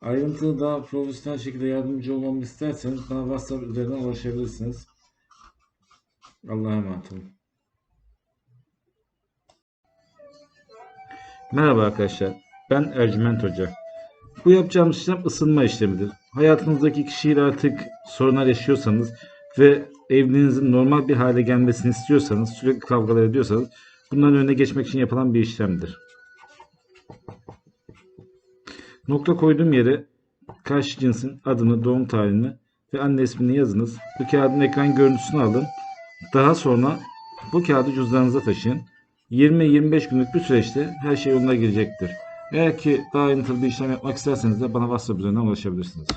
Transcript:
Ayrıntılı daha profesyonel şekilde yardımcı olmamı isterseniz bana WhatsApp üzerinden ulaşabilirsiniz. Allah'a emanet olun. Merhaba arkadaşlar. Ben Ercüment Hoca. Bu yapacağımız işlem ısınma işlemidir. Hayatınızdaki kişiyle artık sorunlar yaşıyorsanız ve evliliğinizin normal bir hale gelmesini istiyorsanız, sürekli kavgalar ediyorsanız bunların önüne geçmek için yapılan bir işlemdir. Nokta koyduğum yere karşı cinsin adını, doğum tarihini ve anne ismini yazınız. Bu kağıdın ekran görüntüsünü alın. Daha sonra bu kağıdı cüzdanınıza taşıyın. 20-25 günlük bir süreçte her şey yoluna girecektir. Eğer ki daha ayrıntılı bir işlem yapmak isterseniz de bana WhatsApp üzerinden ulaşabilirsiniz.